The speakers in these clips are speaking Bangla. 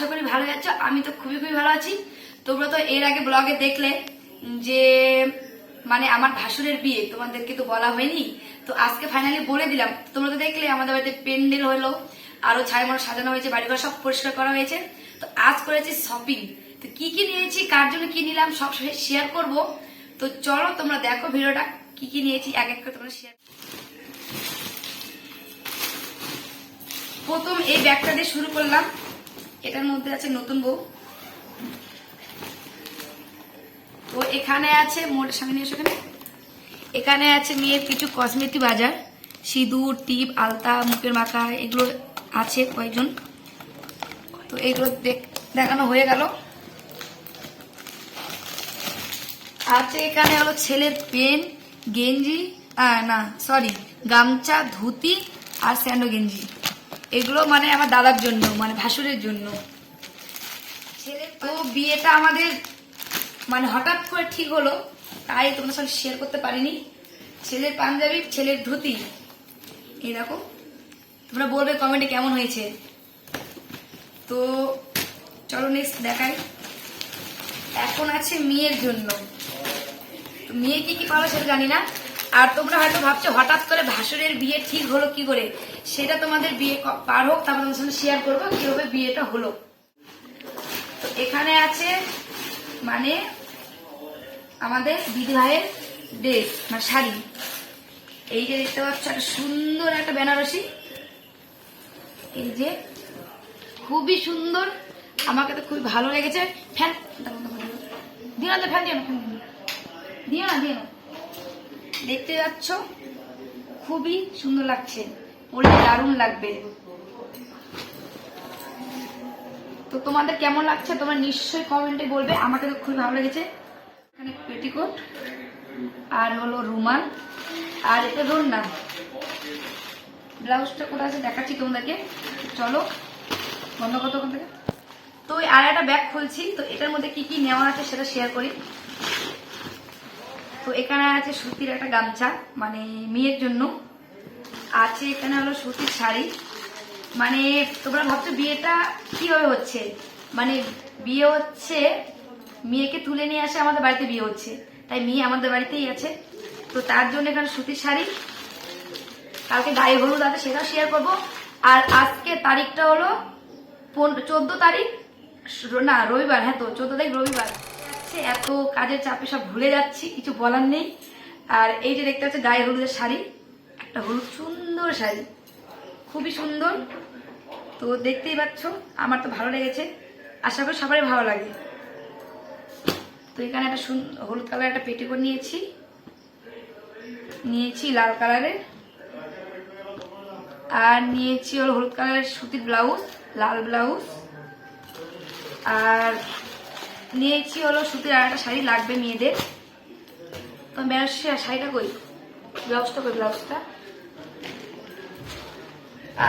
আশা করি ভালো আছো। আমি তো খুবই খুবই ভালো আছি। তোমরা তো এর আগে ব্লগে দেখলে যে মানে আমার ভাসুরের বিয়ে, তোমাদেরকে তো বলা হয়নি। তো আজকে ফাইনালি বলে দিলাম। তোমরা তো দেখলে আমাদের বাড়িতে পেন্ডেল হলো, আরও ছাইমর সাজানো হয়েছে, বাড়িঘর সব পরিষ্কার করা হয়েছে। তো আজ করেছি শপিং তো কি কি নিয়েছি, কার জন্য কি নিলাম, সব শেয়ার করব। তো চলো তোমরা দেখো ভিডিওটা, কি কি নিয়েছি, এক এক করে তোমরা শেয়ার প্রথম এই ব্যাগটা দিয়ে শুরু করলাম। এটার মধ্যে আছে নতুন বউ। তো এখানে আছে মোট সামনে এসো এখানে। আছে মেয়ের কিছু কসমেটিক বাজার। সিঁদুর, টিপ, আলতা, মুখের মাখা, এগুলো আছে কয়েকজন। তো এগুলো দেখ- দেখানো হয়ে গেল। আছে এখানে হলো ছেলের পেন, গেঞ্জি না সরি গামছা, ধুতি আর স্যান্ডো গেঞ্জি। এগুলো মানে আমার দাদার জন্য মানে ভাসুরের জন্য। তো বিয়েটা আমাদের মানে হঠাৎ করে ঠিক হলো তাই তোমার সঙ্গে শেয়ার করতে পারিনি। ছেলের পাঞ্জাবি ছেলের ধুতি এই দেখো। তোমরা বলবে কমেন্টে কেমন হয়েছে। তো চলো নেক্সট দেখাই। এখন আছে মেয়ের জন্য। মেয়ে কি কি পালো সেটা জানি না। আর তোমরা হয়তো ভাবছ, হঠাৎ করে ভাসুরের বিয়ে ঠিক হলো কি করে? সেটা তোমাদের বিয়ে পার হোক, তারপর তোমাদের সঙ্গে শেয়ার করব কীভাবে বিয়েটা হলো। তো এখানে আছে মানে আমাদের ভাইয়ের ড্রেস মানে শাড়ি। এই যে দেখতে পাচ্ছ, একটা সুন্দর একটা বেনারসি। এই যে খুবই সুন্দর। আমাকে তো খুবই ভালো লেগেছে। ফ্যান, দিও না তো ফ্যান দিও না। দিও না দিও না। দেখতে যাচ্ছ? খুবই সুন্দর লাগছে। পরে দারুণ লাগবে। তো তোমাদের কেমন লাগছে? তোমরা নিশ্চয়ই কমেন্টে বলবে। আমাকে তো খুবই ভালো লেগেছে। এখানে পেটিকোট আর হলো রুমাল, আর এটা ধরুন না ব্লাউজটা কোথায় আছে দেখাচ্ছি তোমাদেরকে। চলো, বন্ধ কত ওখান থেকে। তো আর একটা ব্যাগ খুলছি। তো এটার মধ্যে কি কি নেওয়া আছে সেটা শেয়ার করি। তো এখানে আছে সুতির একটা গামছা মানে মেয়ের জন্য। আছে এখানে হলো সুতির শাড়ি। মানে তোমরা ভাবছ বিয়েটা কীভাবে হচ্ছে? মানে বিয়ে হচ্ছে, মেয়েকে তুলে নিয়ে আসে আমাদের বাড়িতে বিয়ে হচ্ছে। তাই মেয়ে আমাদের বাড়িতেই আছে। তো তার জন্য এখানে সুতির শাড়ি। কালকে গায়ে হলুদ আছে সেটাও শেয়ার করব। আর আজকে তারিখটা হলো চোদ্দ তারিখ না রবিবার হ্যাঁ তো, চোদ্দ তারিখ রবিবার। সে এত কাজের চাপে সব ভুলে যাচ্ছি, কিছু বলার নেই। আর এই যে দেখতে পাচ্ছি, গায়ে হলুদের শাড়ি, একটা হলুদ সুন্দর শাড়ি, খুবই সুন্দর। তো দেখতেই পাচ্ছ, আমার তো ভালো লেগেছে, আশা করি সবারই ভালো লাগে। তো এখানে একটা হলুদ কালার একটা পেটিকোট নিয়েছি। নিয়েছি লাল কালারের। আর নিয়েছি ওর হলুদ কালারের সুতির ব্লাউজ, লাল ব্লাউজ। আর নিয়েছি হলো? সুতির আর একটা শাড়ি লাগবে মেয়েদের। তো আর শাড়িটা কই ব্লাউজটা কই ব্লাউজটা।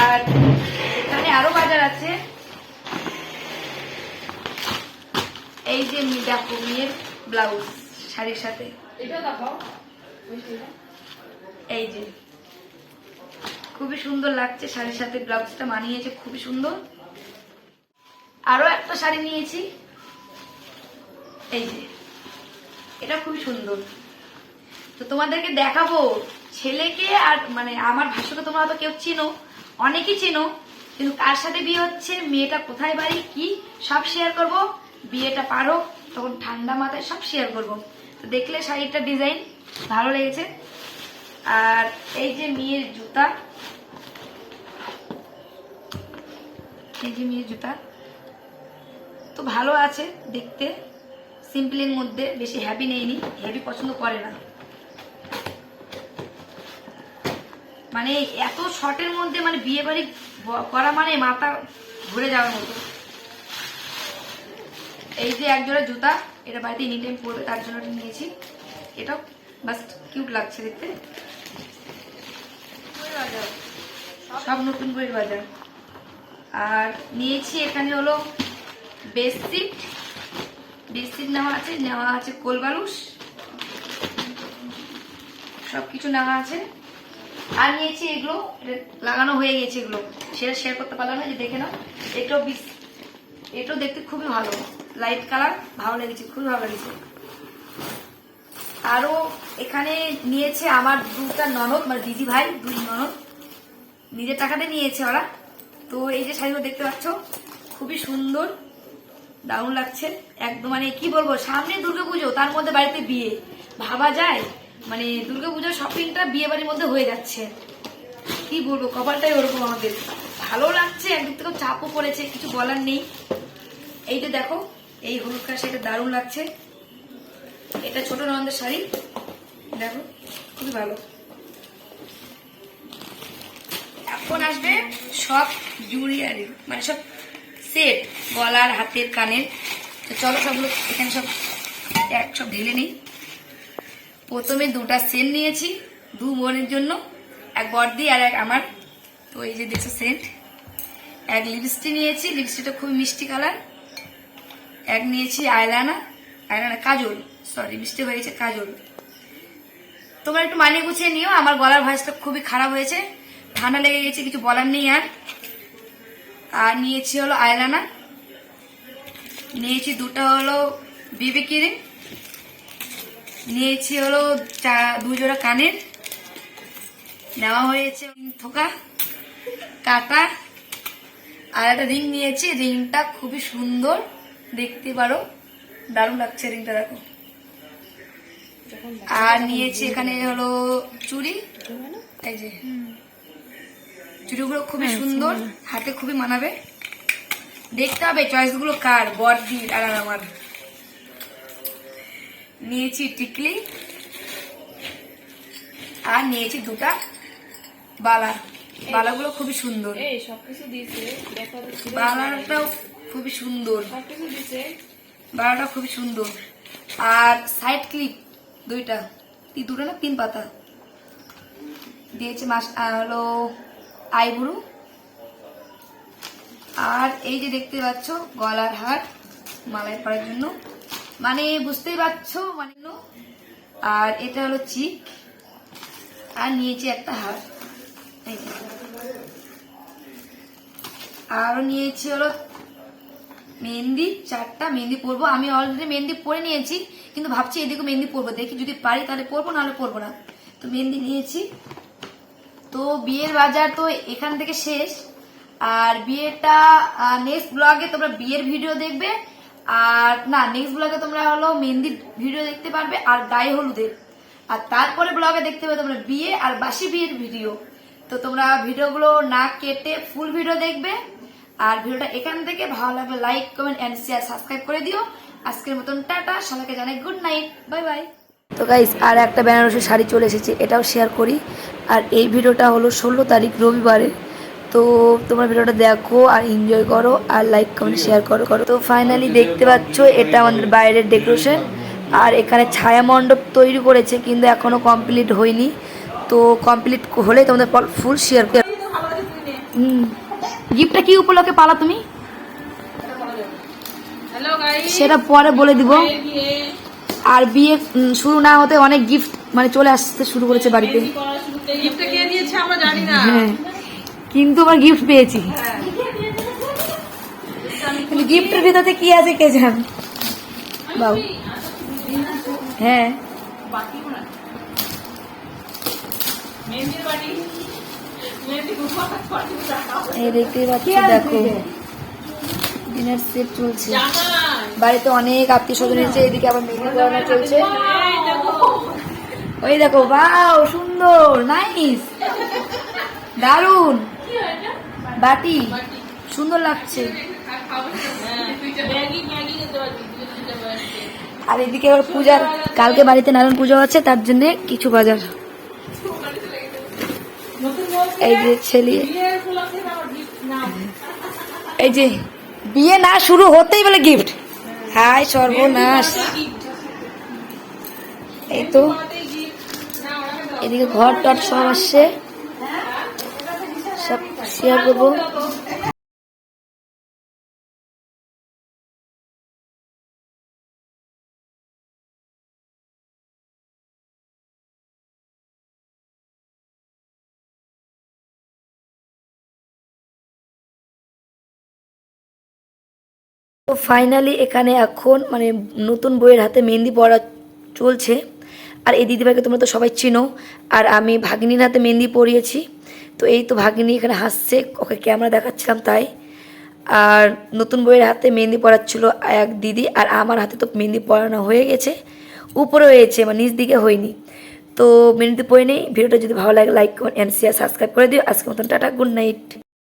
আর এখানে আরও বাজার আছে। এই যে দেখো মেয়ের ব্লাউজ শাড়ির সাথে। এই যে। খুবই সুন্দর লাগছে শাড়ির সাথে ব্লাউজটা মানিয়েছে খুবই সুন্দর। আরও একটা শাড়ি নিয়েছি। এই যে, এটা খুবই সুন্দর। তো তোমাদেরকে দেখাবো, ছেলেকে আর মানে আমার ভাষাকে তোমরা তো কেউ চিনো, অনেকেই চেনো, কিন্তু কার সাথে বিয়ে হচ্ছে, মেয়েটা কোথায় বাড়ি, কি, সব শেয়ার করব। বিয়েটা পারো, তখন ঠান্ডা মাথায় সব শেয়ার করব। তো দেখলে শাড়িটা ডিজাইন ভালো লেগেছে। আর এই যে মেয়ের জুতা, এই যে মেয়ের জুতা, তো ভালো আছে দেখতে। সিম্পলের মধ্যে বেশি হ্যাভি নেইনি হেভি পছন্দ করে না। মানে এত শর্টের মধ্যে মানে বিয়ে বাড়ি করা মানে মাথা ঘুরে যাওয়ার মতো। এই যে একজোড়া জুতা, এটা বাড়িতে এনি টাইম পরবে, তার জন্য নিয়েছি। এটাও বাস কিউট লাগছে দেখতে। সব নতুন বইয়ের বাজার। আর নিয়েছি এখানে হলো বেডশিট বেডশিট নেওয়া আছে নেওয়া আছে কোলবালুস সব কিছু নেওয়া আছে। আর নিয়েছি এগুলো লাগানো হয়ে গেছে এগুলো। সেটা শেয়ার করতে পারলাম না যে দেখে নাও। বিস এটাও দেখতে খুবই ভালো। লাইট কালার ভালো লেগেছে, খুবই ভালো লেগেছে। আরও এখানে নিয়েছে আমার দুটা ননদ মানে দিদি ভাই, দুই ননদ। নিজের টাকাতে নিয়েছে ওরা। তো এই যে শাড়িগুলো দেখতে পাচ্ছ, খুবই সুন্দর। দারুণ লাগছে। একদম মানে কি বলব, সামনে দুর্গাপুজো তার মধ্যে বাড়িতে বিয়ে। ভাবা যায় মানে দুর্গাপুজোর শপিংটা বিয়ে বাড়ির মধ্যে হয়ে যাচ্ছে। কি বলব, কপালটাই ওরকম আমাদের। ভালো লাগছে, একদিক থেকে চাপও পড়েছে, কিছু বলার নেই। এই যে দেখো, এই হলুদ কার শাড়িটা দারুণ লাগছে। এটা ছোট নন্দের শাড়ি। দেখো, খুবই ভালো। এখন আসবে সব জুড়িয়ারি মানে সব সেট গলার হাতের কানের। তো চলো সবগুলো, এখানে সব এক সব ঢেলে নিই। প্রথমে দুটা সেন্ট নিয়েছি দু বোনের জন্য, এক বর্দি আর এক আমার। তো এই যে দেখছ সেন্ট। এক লিপস্টিক নিয়েছি, লিপস্টিকটা খুব মিষ্টি কালার। এক নিয়েছি আয়লানা আয়লানা কাজল সরি মিষ্টি হয়ে গেছে, কাজল। তোমরা একটু মানিয়ে গুছিয়ে নিও, আমার গলার ভয়েসটা খুবই খারাপ হয়েছে। ঠান্ডা লেগে গেছে, কিছু বলার নেই আর। আর নিয়েছি হলো আইলানা নিয়েছি দুটো হলো বিবি কিরিং নিয়েছি হলো চা- দু কানের। নেওয়া হয়েছে থোকা, কাটা। আর একটা রিং নিয়েছি, রিংটা খুবই সুন্দর। দেখতে পারো, দারুণ লাগছে রিংটা, দেখো। আর নিয়েছি এখানে হলো চুড়ি। এই যে। চুড়িগুলো খুবই সুন্দর হাতে খুবই মানাবে। দেখতে হবে চয়েসগুলো কার? বরদির আর আমার। নিয়েছি টিকলি আর নিয়েছি দুটা বালা। বালাগুলো খুবই সুন্দর। বালাটাও খুবই সুন্দর। বালাটা খুবই সুন্দর। আর সাইড ক্লিপ দুইটা। দুটো না তিন পাতা। দিয়েছে মাস হলো আইবুড়ু। আর এই যে দেখতে পাচ্ছ, গলার হার মালাই পরার জন্য। মানে বুঝতেই পারছ মানে আর এটা হলো চিক আর নিয়েছি একটা হার। আরও নিয়েছি হলো মেহেন্দি, চারটা মেহেন্দি পরবো। আমি অলরেডি মেহেন্দি পরে নিয়েছি, কিন্তু ভাবছি এদিকে মেহেন্দি পরবো। দেখি যদি পারি তাহলে পরবো, নাহলে পরবো না। তো মেহেন্দি নিয়েছি। তো বিয়ের বাজার তো এখান থেকে শেষ। আর বিয়েটা নেক্সট ব্লগে তোমরা বিয়ের ভিডিও দেখবে। আর, না নেক্সট ব্লগে তোমরা হলো মেহেন্দির ভিডিও দেখতে পারবে আর গায়ে হলুদের। আর তারপরে ব্লগে দেখতে পাবে তোমরা বিয়ে আর বাসি বিয়ের ভিডিও তো তোমরা ভিডিওগুলো না কেটে ফুল ভিডিও দেখবে। আর ভিডিওটা এখান থেকে ভালো লাগলে like comment and share subscribe করে দিও। আজকের মতন টাটা, সবাইকে জানাই গুড নাইট বাই বাই তো গাইস আর একটা বেনারসি শাড়ি চলে এসেছে এটাও শেয়ার করি। আর এই ভিডিওটা হলো ষোলো তারিখ রবিবারে। তো তোমরা ভিডিওটা দেখো আর এনজয় করো আর লাইক কমেন্ট শেয়ার করো। করো তো ফাইনালি দেখতে পাচ্ছ এটা আমাদের বাইরের ডেকোরেশন আর এখানে ছায়া মণ্ডপ তৈরি করেছে কিন্তু এখনও কমপ্লিট হয়নি। তো কমপ্লিট হলে তোমাদের ফুল শেয়ার করে। হুম। গিফটটা কি উপলক্ষে পালা তুমি? সেটা পরে বলে দিব। আর বিয়ে শুরু না হতে অনেক গিফট মানে চলে আসতে শুরু করেছে বাড়িতে। হ্যাঁ। কিন্তু আমার গিফট পেয়েছি। গিফটের ভিতরে কি আছে কে জান? বাবু। হ্যাঁ। এই দেখতেই পাচ্ছ দেখো। ডিনার সেট চলছে। বাড়িতে অনেক আত্মীয় স্বজন এসেছে, এদিকে আবার মেহেন্দি করানো চলছে। ওই দেখো বাও সুন্দর নাইস দারুণ বাটি, সুন্দর লাগছে। আর এদিকে আবার পূজার, কালকে বাড়িতে নারায়ণ পুজো আছে, তার জন্য কিছু বাজার। এই যে ছেলে এই যে, বিয়ে না শুরু হতেই বলে গিফট হাই সর্বনাশ। এই তো এদিকে ঘর টর সব আসছে। সব শেয়ার করব। তো ফাইনালি এখানে এখন মানে নতুন বইয়ের হাতে মেহেন্দি পড়া চলছে। আর এই দিদিভাইকে তোমরা তো সবাই চিনো। আর আমি ভাগিনীর হাতে মেহেন্দি পরিয়েছি তো এই তো ভাগিনী এখানে হাসছে, ওকে ক্যামেরা দেখাচ্ছিলাম তাই। আর নতুন বইয়ের হাতে মেহেন্দি পড়াচ্ছিল এক দিদি, আর আমার হাতে তো মেহেন্দি পড়ানো হয়ে গেছে। উপরে হয়েছে মানে নিচ দিকে হয়নি। তো মেহেন্দি পরে নেই। ভিডিওটা যদি ভালো লাগে like comment and share subscribe করে দিও। আজকের মতন টাটা গুড নাইট